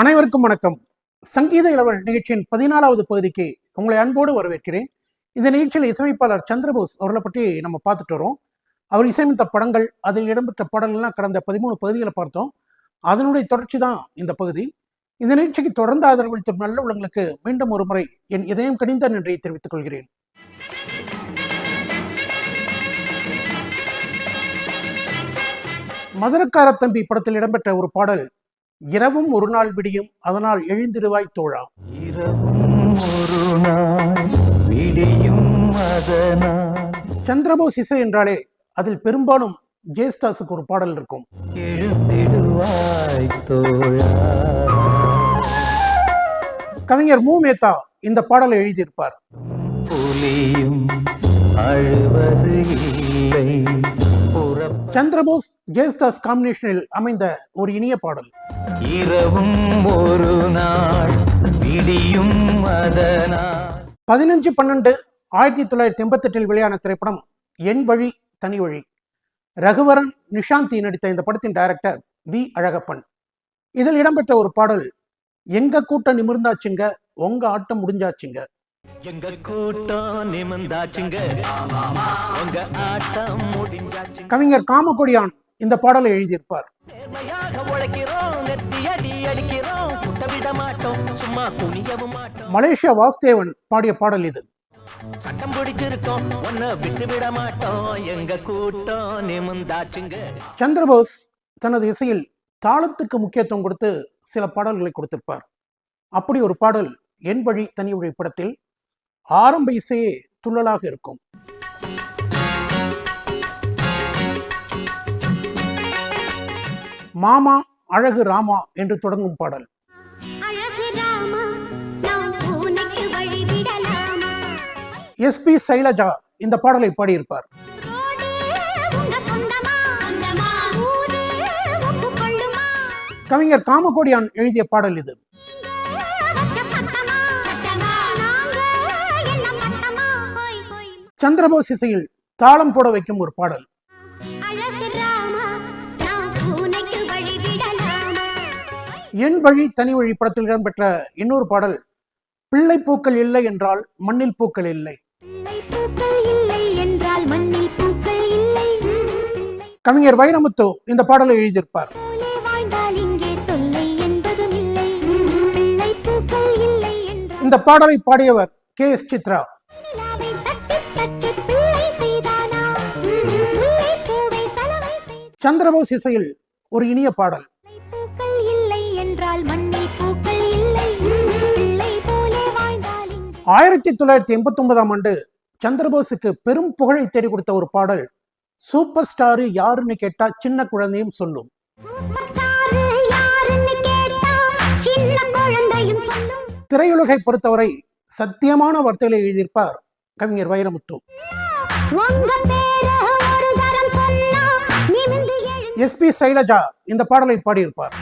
அனைவருக்கும் வணக்கம். சங்கீத இளவல் நிகழ்ச்சியின் பதினாலாவது பகுதிக்கு உங்களை அன்போடு வரவேற்கிறேன். இந்த நிகழ்ச்சியில் இசையமைப்பாளர் சந்திரபோஸ் அவர்களை பற்றி நம்ம பார்த்துட்டு வரோம். அவர் இசையமைத்த படங்கள் அதில் இடம்பெற்ற படங்கள்லாம் கடந்த பதிமூணு பகுதிகளை பார்த்தோம். அதனுடைய தொடர்ச்சி தான் இந்த பகுதி. இந்த நிகழ்ச்சிக்கு தொடர்ந்து ஆதரவளித்த நல்ல உள்ளங்களுக்கு மீண்டும் ஒரு முறை என் இதயம் கனிந்த நன்றியை தெரிவித்துக் கொள்கிறேன். மதுரக்கார தம்பி படத்தில் இடம்பெற்ற ஒரு பாடல் இரவும் ஒரு நாள் விடியும் அதனால் எழுந்திடுவாய் தோழா. சந்திரபோஸ் இசை என்றாலே அதில் பெரும்பாலும் ஜேஸ்தாஸுக்கு ஒரு பாடல் இருக்கும். கவிஞர் மு. மேத்தா இந்த பாடலை எழுதியிருப்பார். புலியும் அழுவது இல்லை. சந்திரபோஸ் ஜேஸ்தாஸ் காம்பினேஷனில் அமைந்த ஒரு இனிய பாடல். இரவும் ஒரு நாள் விடியும் பதினஞ்சு பன்னெண்டு ஆயிரத்தி தொள்ளாயிரத்தி எண்பத்தெட்டில் வெளியான திரைப்படம் என் வழி தனி வழி. ரகுவரன் நிஷாந்தி நடித்த இந்த படத்தின் டைரக்டர் வி. அழகப்பன். இதில் இடம்பெற்ற ஒரு பாடல் எங்க கூட்டம் நிமிர்ந்தாச்சுங்க உங்க ஆட்டம் முடிஞ்சாச்சுங்க. எங்க கூட்டம் நிமிந்தாச்சுங்க உங்க ஆட்டம் முடிஞ்சாச்சுங்க. கவிஞர் காமக்கொடியான் இந்த பாடலை எழுதியிருப்பார். மலேசியா வாசுதேவன் பாடிய பாடல் இது. சட்டம் பிடிச்சிருக்கோம் ஒன்ன விட்டு விட மாட்டோம். எங்க கூட்டம் நிமிந்தாச்சுங்க சந்திரபோஸ் தனது இசையில் தாளத்துக்கு முக்கியத்துவம் கொடுத்து சில பாடல்களை கொடுத்திருப்பார். அப்படி ஒரு பாடல் என் வழி தனி படத்தில் ஆரம்ப இசையே துள்ளலாக இருக்கும். மாமா அழகு ராமா என்று தொடங்கும் பாடல். வழிவிடலாமா? எஸ்பி சைலஜா இந்த பாடலை பாடியிருப்பார். கவிஞர் காமகோடியான் எழுதிய பாடல் இது. சந்திரபோஸ் இசையில் தாளம் போட வைக்கும் ஒரு பாடல். என் வழி தனி வழி படத்தில் இடம்பெற்ற இன்னொரு பாடல் பிள்ளை பூக்கள் இல்லை என்றால் மண்ணில் பூக்கள் இல்லை. கவிஞர் வைரமுத்து இந்த பாடலை எழுதியிருப்பார். இந்த பாடலை பாடியவர் கே எஸ் சித்ரா. சந்திரபோஸ் இசையில் ஒரு இனிய பாடல். ஆயிரத்தி தொள்ளாயிரத்தி எண்பத்தி ஒன்பதாம் ஆண்டு சந்திரபோஸுக்கு பெரும் புகழை தேடி கொடுத்த ஒரு பாடல் சூப்பர் ஸ்டாரு யாருன்னு கேட்டா சின்ன குழந்தையும் சொல்லும். சூப்பர் ஸ்டார் யாருன்னு கேட்டா சின்ன குழந்தையும் சொல்லும். திரையுலகை பொறுத்தவரை சத்தியமான வார்த்தைகளை எழுதியிருப்பார் கவிஞர் வைரமுத்து. எஸ்பி சைலஜா இந்த பாடலை பாடியிருப்பார்.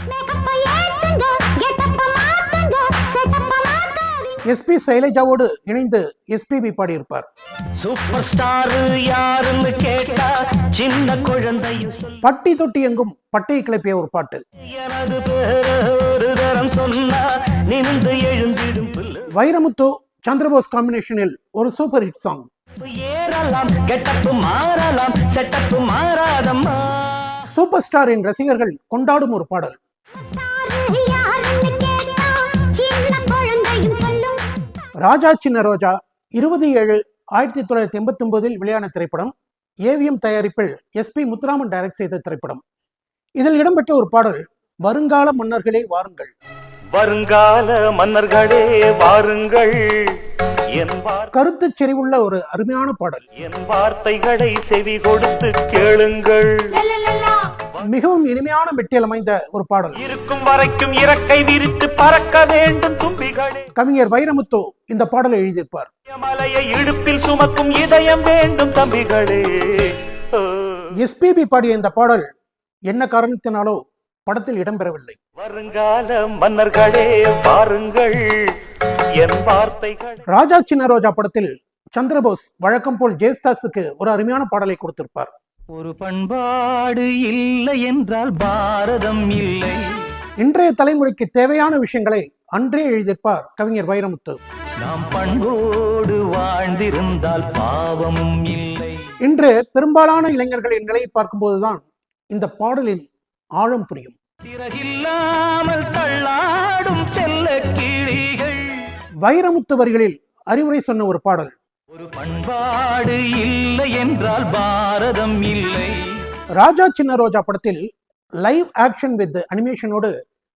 எஸ்பி சைலஜாவோடு இணைந்து எஸ்பிபி பாடியிருப்பார். சூப்பர் ஸ்டார் யாருன்னு கேட்டா சின்ன சொல்ல பட்டி தொட்டி எங்கும் பட்டையை கிளப்பிய ஒரு பாட்டு. வைரமுத்து சந்திரபோஸ் காம்பினேஷனில் ஒரு சூப்பர் ஹிட் சாங் ஏறலாம் கெட்டப்பு மாறலாம் செட்டப்பு மாறாதம்மா. சூப்பர் ஸ்டாரின் ரசிகர்கள் கொண்டாடும் ஒரு பாடல். ராஜா சின்ன ரோஜா இருபது ஏழு ஆயிரத்தி தொள்ளாயிரத்தி எண்பத்தி ஒன்பதில் வெளியான திரைப்படம் ஏவிஎம் தயாரிப்பில் எஸ்பி முத்துராமன் டைரக்ட் செய்த திரைப்படம். இதில் இடம்பெற்ற ஒரு பாடல் வருங்கால மன்னர்களே வாருங்கள். வருங்கால மன்னர்களே வாருங்கள். கருத்துச் செறிவுள்ள ஒரு அருமையான பாடல். என் வார்த்தைகளை செவி கொடுத்து கேளுங்கள். மிகவும் இனிமையான மெட்டியல் அமைந்த ஒரு பாடல். இருக்கும் வரைக்கும் இறக்கை விரித்து பறக்க வேண்டும் தும்பிகளே. கவிஞர் வைரமுத்து இந்த பாடலை எழுதியிருப்பார். மலையை இடுப்பில் சுமக்கும் இதயம் வேண்டும் தம்பிகளே. எஸ்பிபி பாடிய இந்த பாடல் என்ன காரணத்தினாலோ படத்தில் இடம்பெறவில்லை. வருங்கால மன்னர்களே வாருங்கள் என் வார்த்தைகள். ராஜா சின்ன ரோஜா படத்தில் சந்திரபோஸ் வழக்கம் போல் ஜெயஸ்தாஸுக்கு ஒரு அருமையான பாடலை கொடுத்திருப்பார். ஒரு பண்பாடு இல்லை என்றால் பாரதம் இல்லை. இன்றைய தலைமுறைக்கு தேவையான விஷயங்களை அன்றே எழுதியிருப்பார் கவிஞர் வைரமுத்து. நாம் பண்போடு வாழ்ந்திருந்தால் பாவமும் இல்லை. இன்று பெரும்பாலான இளைஞர்களின் நிலையை பார்க்கும்போதுதான் இந்த பாடலின் ஆழம் புரியும். சிறகில்லாமல் தள்ளாடும் செல்ல கிளிகள். வைரமுத்து வரிகளில் அறிவுரை சொன்ன ஒரு பாடல். ஒரு பண்பாடு இல்லை என்றால் பாரதம் இல்லை. ராஜா சின்ன ரோஜா படத்தில் லைவ் ஆக்ஷன் வித் அனிமேஷனோடு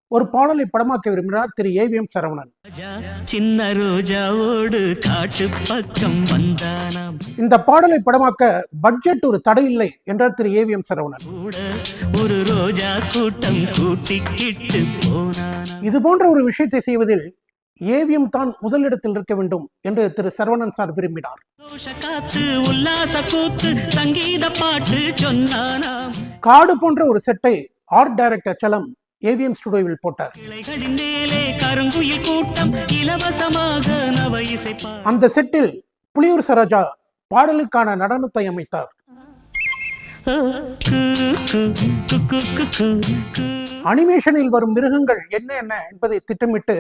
ஒரு பாடலை படமாக்க விரும்பினார் திரு ஏவிஎம் சரவணன். ராஜா சின்ன ரோஜாவோடு காட்டு பக்கம் வந்தானாம். இந்த பாடலை படமாக்க பட்ஜெட் ஒரு தடை இல்லை என்றார் திரு சரவணன். ஒரு ரோஜா கூட்டம் கூட்டிக்கிட்டு போனானாம். இது போன்ற ஒரு விஷயத்தை செய்வதில் ஏவிஎம் தான் முதலிடத்தில் இருக்க வேண்டும் என்று திரு சரவணன் சார் விரும்பினார். காடு போன்ற ஒரு செட்டை ஆர்ட் டைரக்டர் சலம் ஏவிஎம் ஸ்டுடியோவில் போட்டார். அந்த செட்டில் புலியூர் சரோஜா பாடலுக்கான நடனத்தை அமைத்தார். அனிமேஷனில் வரும் மிருகங்கள் என்ன என்ன என்பதை திட்டமிட்டு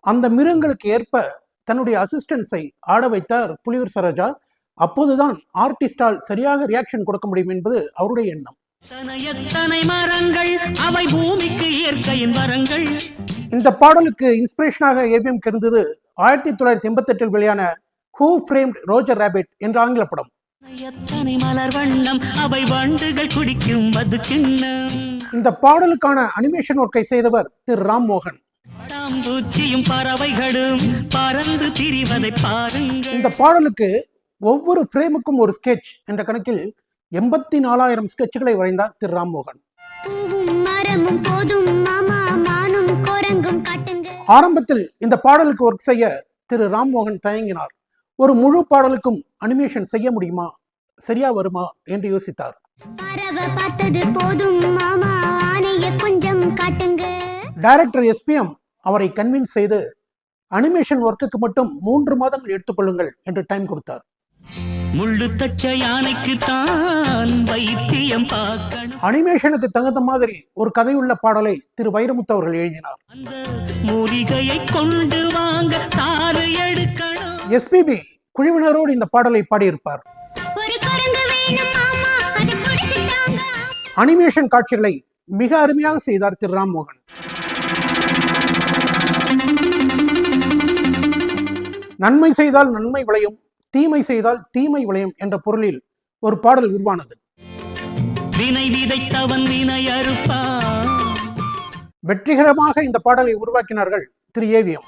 அந்த மிருகங்களுக்கு ஏற்ப தன்னுடைய அசிஸ்டன்ஸை ஆட வைத்தார் புலியூர் சரோஜா. அப்போதுதான் ஆர்டிஸ்டால் சரியாக ரியாக்ஷன் கொடுக்க முடியும் என்பது அவருடைய எண்ணம். இந்த பாடலுக்கு இன்ஸ்பிரேஷனாக ஏவிஎம் இருந்தது ஆயிரத்தி தொள்ளாயிரத்தி எண்பத்தி எட்டில் வெளியான ஹூ ஃப்ரேம்ட் ரோஜர் ரேபிட் என்ற ஆங்கில படம். இந்த பாடலுக்கான அனிமேஷன் ஒர்க்கை செய்தவர் திரு ராம் மோகன். தாம்பூச்சியும் பறவைகளும் பறந்து திரிவதை பாருங்கள். இந்த பாடலுக்கு ஒவ்வொரு ஃப்ரேமுக்கும் ஒரு ஸ்கெட்ச் என்ற கணக்கில் எண்பத்தி நாலாயிரம் ஸ்கெட்சுகளை வரைந்தார் திரு ராம்மோகன். பூவும் மரமும் போதும் மாமா மானும் குரங்கும் காட்டுங்க ஆரம்பத்தில் இந்த பாடலுக்கு ஒர்க் செய்ய திரு ராம்மோகன் தயங்கினார். ஒரு முழு பாடலுக்கும் அனிமேஷன் செய்ய முடியுமா? சரியா வருமா? என்று யோசித்தார். டைரக்டர் எஸ்பிஎம் அவரை கன்வின்ஸ் செய்து அனிமேஷன் ஒர்க்குக்கு மட்டும் மூன்று மாதங்கள் எடுத்துக்கொள்ளுங்கள் என்று டைம் கொடுத்தார். முள்ளு தச்ச யானைக்கு தான் வைத்தியம் பார்க்கணும். அனிமேஷனுக்கு தகுந்த மாதிரி ஒரு கதையுள்ள பாடலை திரு வைரமுத்து அவர்கள் எழுதினார். எஸ்பிபி குழுவினரோடு இந்த பாடலை பாடியிருப்பார். ஒரு குரங்கு வேணும் மாமா அது பிடிச்சிட்டாங்க அனிமேஷன் காட்சிகளை மிக அருமையாக செய்தார் திரு ராம்மோகன். நன்மை செய்தால் நன்மை விளையும் தீமை செய்தால் தீமை விளையும் என்ற பொருளில் ஒரு பாடல் உருவானது. வெற்றிகரமாக இந்த பாடலை உருவாக்கினார்கள் திரு ஏவிஎம்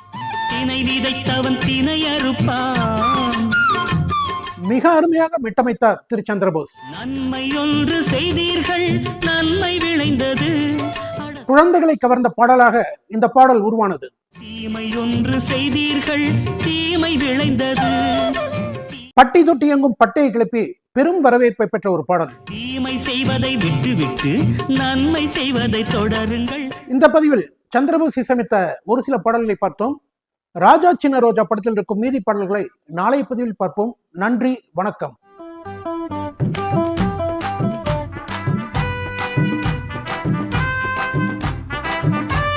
மிக அருமையாக மிட்டமைத்தார் திரு சந்திரபோஸ். நன்மை ஒன்று செய்தீர்கள் நன்மை விளைந்தது. அட, குழந்தைகளை கவர்ந்த பாடலாக இந்த பாடல் உருவானது. தீமை ஒன்று செய்தீர்கள். தீமை விளைந்தது. பட்டி தொட்டி எங்கும் பட்டையை கிளப்பி பெரும் வரவேற்பை பெற்ற ஒரு பாடல். தீமை செய்வதை விட்டுவிட்டு நன்மை செய்வதை தொடருங்கள். இந்த பதிவில் சந்திரபோஸ் இசையமைத்த ஒரு சில பாடல்களை பார்த்தோம். ராஜா சின்ன ரோஜா படத்தில் இருக்கும் மீதி பாடல்களை நாளைய பதிவில் பார்ப்போம். நன்றி வணக்கம்.